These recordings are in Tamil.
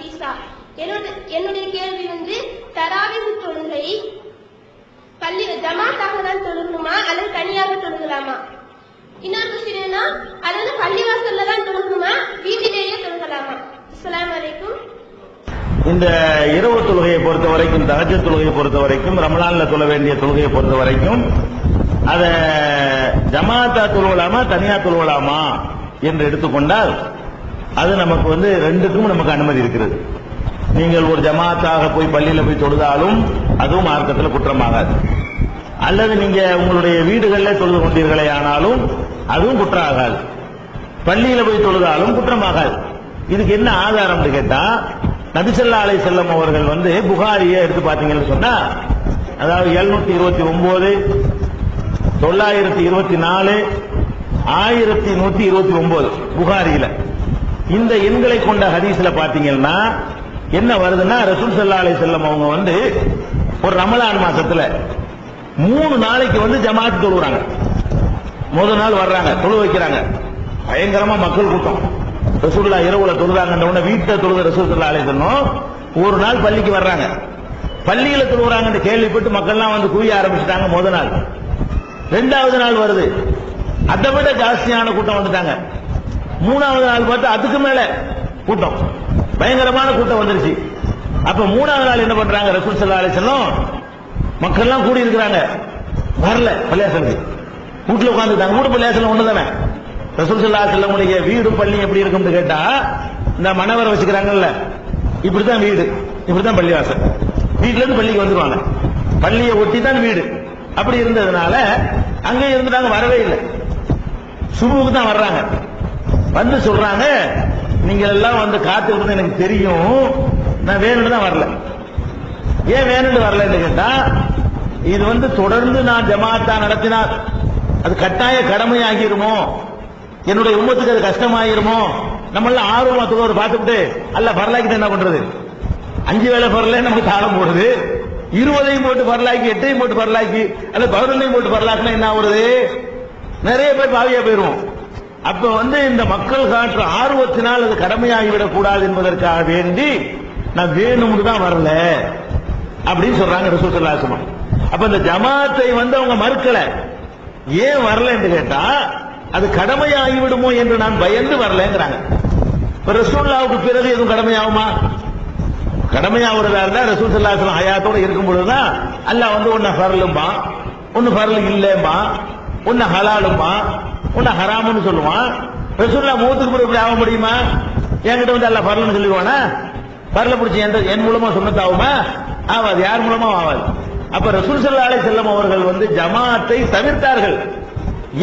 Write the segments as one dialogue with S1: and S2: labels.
S1: நஃபீசா என்னுடைய என்னுடைய கேள்வி வந்து தராவின் தொழுகை பள்ளி ஜமாத்தாக தான் தொழுகணுமா? அல்லது தனியாக தொழுகலாமா? இன்னொரு கொஸ்டின் என்ன அது வந்து பள்ளிவாசல்ல தான் தொழுகணுமா? வீட்டிலேயே தொழுகலாமா? அஸ்லாம் வலைக்கும்
S2: இந்த இரவு தொழுகையை பொறுத்த வரைக்கும் தகஜ தொழுகையை பொறுத்த வரைக்கும் ரமலான்ல தொழ வேண்டிய தொழுகையை பொறுத்த வரைக்கும் அத ஜமாத்தா தொழுவலாமா தனியா தொழுவலாமா என்று எடுத்துக்கொண்டால் அது நமக்கு வந்து ரெண்டுக்கும் நமக்கு அனுமதி இருக்கிறது. நீங்கள் ஒரு ஜமாத்தாக போய் பள்ளியில போய் தொழுதாலும் அதுவும் மார்க்கத்தில் குற்றமாகாது. அல்லது நீங்க உங்களுடைய வீடுகளில் தொழுது கொண்டீர்களே ஆனாலும் அதுவும் குற்றம் ஆகாது பள்ளியில போய் தொழுதாலும் குற்றமாகாது. இதுக்கு என்ன ஆதாரம்னு கேட்டா நபிசல்லா அலை செல்லம் அவர்கள் வந்து புகாரியை எடுத்து பாத்தீங்கன்னு சொன்னா அதாவது எழுநூத்தி இருபத்தி ஒன்பது தொள்ளாயிரத்தி இருபத்தி நாலு ஆயிரத்தி நூத்தி இருபத்தி ஒன்பது புகாரியில. இந்த எண்களை கொண்ட ஹதீஸ்ல பாத்தீங்கன்னா என்ன வருதுன்னா ரசூல் சல்லா அலி செல்லம் அவங்க வந்து ஒரு ரமலான் மாசத்துல மூணு நாளைக்கு வந்து ஜமாத் தொழுகிறாங்க முதல் நாள் வர்றாங்க தொழு வைக்கிறாங்க. பயங்கரமா மக்கள் கூட்டம். ரசூல்லா இரவுல தொழுதாங்கன்ற உடனே வீட்டை தொழுத ரசூல்லா அலி செல்லம் ஒரு நாள் பள்ளிக்கு வர்றாங்க. பள்ளியில தொழுகிறாங்கன்னு கேள்விப்பட்டு மக்கள்லாம் வந்து குவிய ஆரம்பிச்சிட்டாங்க முதல் நாள். ரெண்டாவது நாள் வருது. அதை விட ஜாஸ்தியான கூட்டம் வந்துட்டாங்க. மூணாவது நாள் பார்த்தா அதுக்கு மேல கூட்டம். பயங்கரமான கூட்டம் வந்துருச்சு. அப்ப மூணாவது நாள் என்ன பண்றாங்க? ரசூல் சல்லா அலிசல்லம் மக்கள்லாம் கூடி இருக்கிறாங்க வரல பள்ளியாசலுக்கு. வீட்டுல உட்காந்துட்டாங்க வீட்டு பள்ளியாசலம் ஒண்ணு தானே ரசூல் சல்லா செல்லமுடைய வீடு பள்ளி எப்படி இருக்கும்னு கேட்டா இந்த மணவரை வச்சுக்கிறாங்கல்ல இப்படிதான் வீடு இப்படிதான் பள்ளிவாசல். வீட்டுல இருந்து பள்ளிக்கு வந்துருவாங்க. பள்ளியை ஒட்டி தான் வீடு. அப்படி இருந்ததுனால அங்கே இருந்துட்டாங்க வரவே இல்லை. சுபுக்கு தான் வர்றாங்க. வந்து சொல்றாங்க. நீங்க எல்லாம் வந்து காத்துக்கிறது எனக்கு தெரியும். நான் வேணும்னு தான் வரல. ஏன் வேணும்னு வரலன்னு கேட்டா இது வந்து தொடர்ந்து நான் ஜமாத்தா நடத்தினால் அது கட்டாய கடமையாகிருமோ? என்னுடைய உம்மத்துக்கு அது கஷ்டமாயிருமோ? நம்மள ஆர்வமா தொழுவர் பார்த்துட்டு அல்ல பரலாக்கிட்டு என்ன பண்றது? அஞ்சு வேலை பரல நமக்கு தாளம் போடுது. இருபதையும் போட்டு பரலாக்கி எட்டையும் போட்டு பரலாக்கி அல்ல பதினொன்னையும் போட்டு பரலாக்குனா என்ன ஆகுறது? நிறைய பேர் பாவியா போயிருவோம். அப்ப வந்து இந்த மக்கள் காற்று ஆர்வத்தினால் அது கடமையாகிவிடக் கூடாது என்பதற்காக வேண்டி நான் வேணும்னு தான் வரல அப்படின்னு சொல்றாங்க ரசூல் அப்ப இந்த ஜமாத்தை வந்து அவங்க மறுக்கல. ஏன் வரலன்னு கேட்டா அது கடமையாகிவிடுமோ என்று நான் பயந்து வரலங்கிறாங்க. இப்ப ரசூல்லாவுக்கு பிறகு எதுவும் கடமையாகுமா? கடமையாகிறதா இருந்தா ரசூல் சல்லாசலம் ஹயாத்தோட இருக்கும் பொழுதுதான் அல்ல வந்து ஒன்னு ஃபர்லும்பா ஒன்னு ஃபர்ல் இல்லம்பா ஒன்னு ஹலாலும்பா ஒன்னு ஹராமுன்னு சொல்லுவான். ரசூல்லா மூத்துக்கு பிறகு இப்படி ஆக முடியுமா? என்கிட்ட வந்து எல்லாம் ஃபர்ல்னு சொல்லிடுவானா? ஃபர்ல பிடிச்சி எந்த என் மூலமா சுண்ணத்தாகுமா ஆகாது யார் மூலமா? ஆகாது அப்ப ரசூல் ஸல்லல்லாஹு அலைஹி அவர்கள் வந்து ஜமாத்தை தவிர்த்தார்கள்.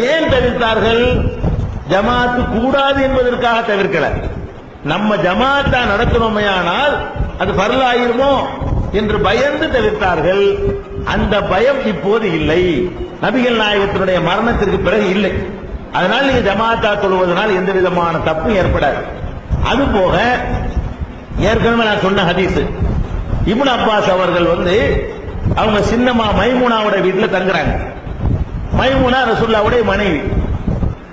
S2: ஏன் தவிர்த்தார்கள்? ஜமாத்து கூடாது என்பதற்காக தவிர்க்கல. நம்ம ஜமாத்தா நடத்தணுமையானால் அது பரலாயிருமோ என்று பயந்து தவிர்த்தார்கள். அந்த பயம் இப்போது இல்லை. நபிகள் நாயகத்தினுடைய மரணத்திற்கு பிறகு இல்லை. அதனால் நீங்க ஜமாத்தா தொழுவதனால் எந்த விதமான தப்பும் ஏற்படாது. அது போக ஏற்கனவே நான் சொன்ன ஹதீஸ். இப்னு அப்பாஸ் அவர்கள் வந்து அவங்க சின்னம்மா மைமுனாவோட வீட்டுல தங்குறாங்க. மைமுனா ரசூல்லாவுடைய மனைவி.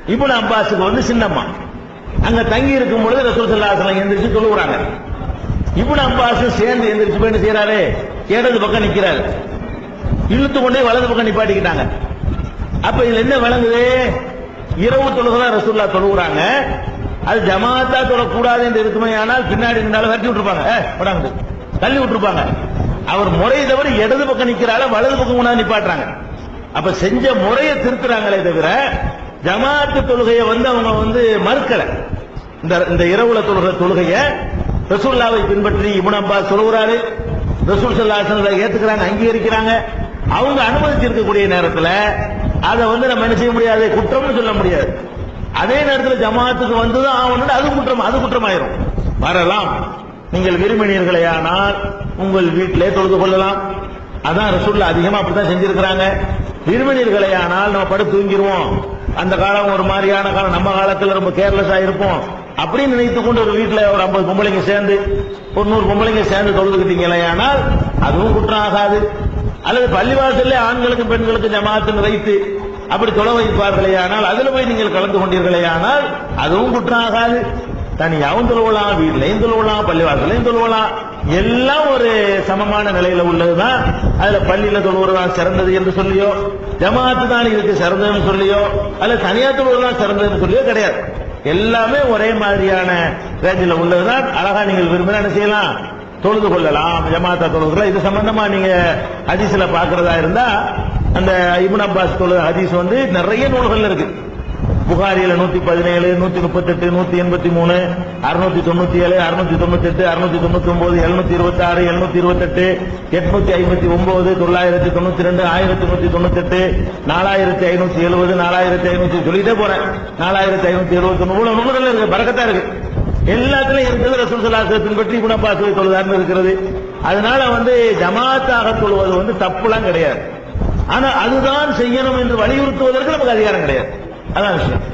S2: இப்னு அப்பாஸுக்கு வந்து சின்னம்மா. அங்க தங்கி இருக்கும் பொழுது ரசூல் சல்லாஹ் எந்திரிச்சு தொழுகிறாங்க இப்னு அப்பாஸ் சேர்ந்து எந்திரிச்சு போய் செய்யறாரு இடது பக்கம் நிக்கிறாரு. இழுத்து கொண்டே வலது பக்கம் நிப்பாட்டிக்கிட்டாங்க. அப்ப இதுல என்ன விளங்குது? இரவு தொழுகதான் ரசூல்லா தொழுகிறாங்க அது ஜமாத்தா தொழக்கூடாது என்று இருக்குமே ஆனால் பின்னாடி இருந்தாலும் கட்டி விட்டுருப்பாங்க. தள்ளி விட்டுருப்பாங்க. அவர் முறையை தவிர இடது பக்கம் நிக்கிறால வலது பக்கம் கொண்டாந்து நிப்பாட்டுறாங்க. அப்ப செஞ்ச முறையை திருத்துறாங்களே தவிர ஜமாத்து தொழுகையை வந்து அவங்க வந்து மறுக்கல. இந்த இந்த இரவுல தொழுகிற தொழுகைய ரசூல்லாவை பின்பற்றி இப்னு அப்பா சொல்கிறாரு ரசூல் சல்லாஹ் ஏத்துக்கிறாங்க அங்கீகரிக்கிறாங்க. அவங்க அனுமதிச்சிருக்கக்கூடிய நேரத்துல அதை வந்து நம்ம என்ன செய்ய முடியாது? குற்றம்னு சொல்ல முடியாது. அதே நேரத்தில் ஜமாத்துக்கு வந்துதான் ஆகணும் அது குற்றம் அது குற்றமாயிரும். வரலாம். நீங்கள் விரும்பினீர்களே ஆனால் உங்கள் வீட்டிலே தொழுது கொள்ளலாம். அதான் ரசூல்ல அதிகமா அப்படித்தான் செஞ்சிருக்கிறாங்க. விரும்பினீர்களே ஆனால் நம்ம படுத்து தூங்கிடுவோம் அந்த காலம் ஒரு மாதிரியான காலம். நம்ம காலத்துல ரொம்ப கேர்லெஸ்ஸா இருப்போம். அப்படின்னு நினைத்து கொண்டு ஒரு வீட்டில் ஒரு ஐம்பது பொம்பளைங்க சேர்ந்து ஒரு நூறு பொம்பளைங்க சேர்ந்து தொழுதுக்கிட்டீங்களே ஆனால் அதுவும் குற்றம் ஆகாது. அல்லது பள்ளிவாசல்ல ஆண்களுக்கும் பெண்களுக்கும் ஜமாத்துன்னு வைத்து அப்படி தொலை வைப்பார்களே ஆனால் அதுல போய் நீங்கள் கலந்து கொண்டீர்களே ஆனால் அதுவும் குற்றம் ஆகாது தனியாவும் தொழுவலாம் வீட்லயும் தொழுவலாம் பள்ளிவாசலையும் தொழுவலாம். எல்லாம் ஒரு சமமான நிலையில உள்ளதுதான். அதுல பள்ளியில தொழுவதுதான் சிறந்தது என்று சொல்லியோ ஜமாத்து தான் இதுக்கு சிறந்ததுன்னு சொல்லியோ அல்ல தனியா தொழுவதுதான் சிறந்ததுன்னு சொல்லியோ கிடையாது. எல்லாமே ஒரே மாதிரியான ரேஞ்சில் உள்ளதுதான். அழகா நீங்கள் விரும்பினா என்ன செய்யலாம்? தொழுது கொள்ளலாம் ஜமாத்தா தொழுதுலாம் இது சம்பந்தமா நீங்க ஹதீஸ்ல பாக்குறதா இருந்தா அந்த இப்னு அப்பாஸ் தொழுது ஹதீஸ் வந்து நிறைய நூல்கள் இருக்கு. புகாரியில நூத்தி பதினேழு நூத்தி முப்பத்தெட்டு நூத்தி எண்பத்தி மூணு அறுநூத்தி தொண்ணூத்தி ஏழு அறுநூத்தி தொண்ணூத்தி எட்டு அறுநூத்தி தொண்ணூத்தி ஒன்பது எழுநூத்தி இருபத்தி ஆறு எழுநூத்தி இருபத்தெட்டு எட்நூத்தி ஐம்பத்தி ஒன்பது தொள்ளாயிரத்தி தொண்ணூத்தி ரெண்டு ஆயிரத்தி நூத்தி தொண்ணூத்தி எட்டு நாலாயிரத்தி ஐநூத்தி எழுபது நாலாயிரத்தி ஐநூத்தி சொல்லிட்டே போறேன். நாலாயிரத்தி ஐநூத்தி எழுபத்தி ஒன்பது இவ்வளவு நூல்கள் இருக்கு. பறக்கத்தான் இருக்கு. எல்லாத்துலயும் இருக்கிறது ரசூல் சலாசத்தை பின்பற்றி குணப்பாசுவை தொழுதார்னு இருக்கிறது. அதனால வந்து ஜமாத்தாக தொழுவது வந்து தப்புலாம் கிடையாது. ஆனா அதுதான் செய்யணும் என்று வலியுறுத்துவதற்கு நமக்கு அதிகாரம் கிடையாது. அதான் விஷயம்.